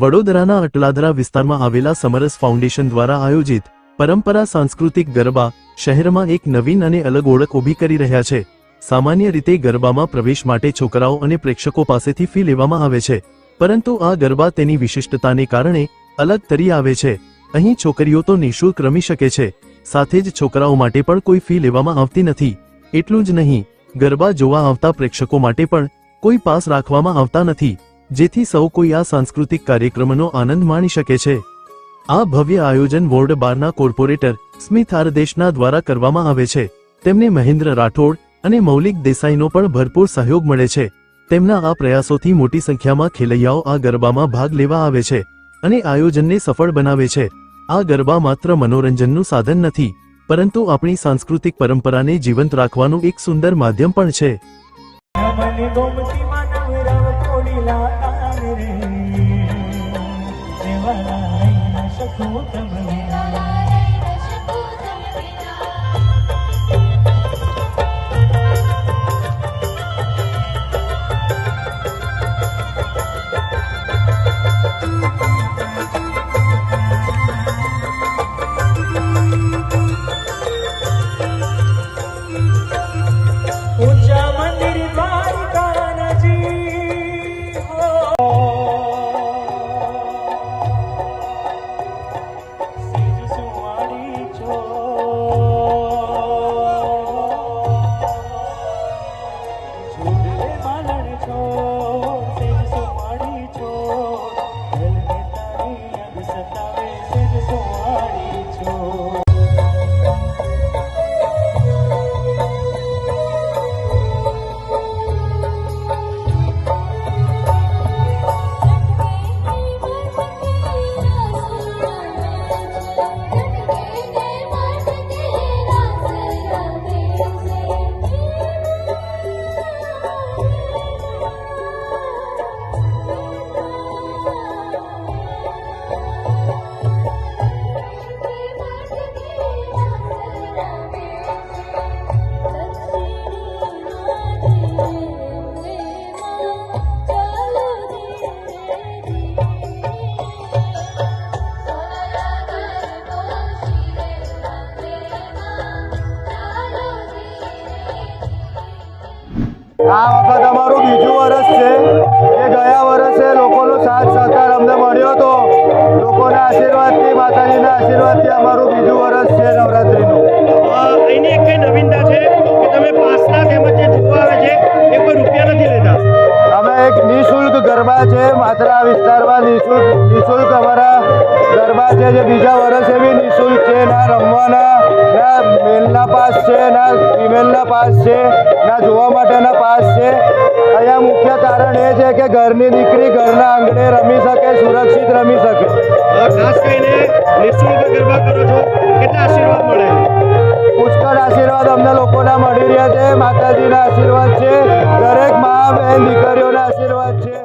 વડોદરાના અટલાદરા વિસ્તારમાં આવેલા સમરસ ફાઉન્ડેશન દ્વારા આયોજિત પરંપરા સાંસ્કૃતિક ગરબા શહેરમાં એક નવીન અને અલગ ઓળખ ઊભી કરી રહ્યા છે. સામાન્ય રીતે ગરબામાં પ્રવેશ માટે છોકરાઓ અને પ્રેક્ષકો પાસેથી ફી લેવામાં આવે છે, પરંતુ આ ગરબા તેની વિશિષ્ટતાને કારણે અલગ તરી આવે છે. અહીં છોકરીઓ તો નિઃશુલ્ક રમી શકે છે, સાથે જ છોકરાઓ માટે પણ કોઈ ફી લેવામાં આવતી નથી. એટલું જ નહીં, ગરબા જોવા આવતા પ્રેક્ષકો માટે પણ કોઈ પાસ રાખવામાં આવતા નથી. જેથી સૌ કોઈ આ સાંસ્કૃતિક કાર્યક્રમનો આનંદ માણી શકે છે. આ ભવ્ય આયોજન વોર્ડ બારના કોર્પોરેટર સ્મિથ આરદેશના દ્વારા કરવામાં આવે છે. તેમને મહેન્દ્ર રાઠોડ અને મૌલિક દેસાઈનો પણ ભરપૂર સહયોગ મળે છે. તેમના આ પ્રયાસોથી મોટી સંખ્યામાં ખેલૈયાઓ આ ગરબામાં ભાગ લેવા આવે છે અને આયોજનને સફળ બનાવે છે. આ ગરબા માત્ર મનોરંજનનું સાધન નથી, પરંતુ આપણી સાંસ્કૃતિક પરંપરાને જીવંત રાખવાનું એક સુંદર માધ્યમ પણ છે. 我看 सवारी छ આ વખત અમારું બીજું વર્ષ છે. એ ગયા વર્ષે લોકોનો સાથ સહકાર અમને મળ્યો હતો લોકોના આશીર્વાદથી, માતાજીના આશીર્વાદથી અમારું બીજું વર્ષ છે નવરાત્રિનું. અહીંની એક કઈ નવીનતા છે? નિઃશુલ્ક નિઃશુલ્ક અમારા ગરબા છે જે બીજા વર્ષે બી નિઃશુલ્ક છે. ના રમવાના ના મેલના પાસ છે ના ફિમેલના પાસ છે ના જોવા માટેના પાસ છે. અહીંયા મુખ્ય કારણ એ છે કે ઘરની દીકરી ઘરના આંગણે રમી શકે સુરક્ષિત રમી શકે. ખાસ કરીને નિઃશુલ્ક ગરબા કરો છો કેટલા આશીર્વાદ મળે? પુષ્કળ આશીર્વાદ અમને લોકોના મળી રહ્યા છે માતાજીના આશીર્વાદ છે દરેક મા બહેન દીકરીઓના આશીર્વાદ છે.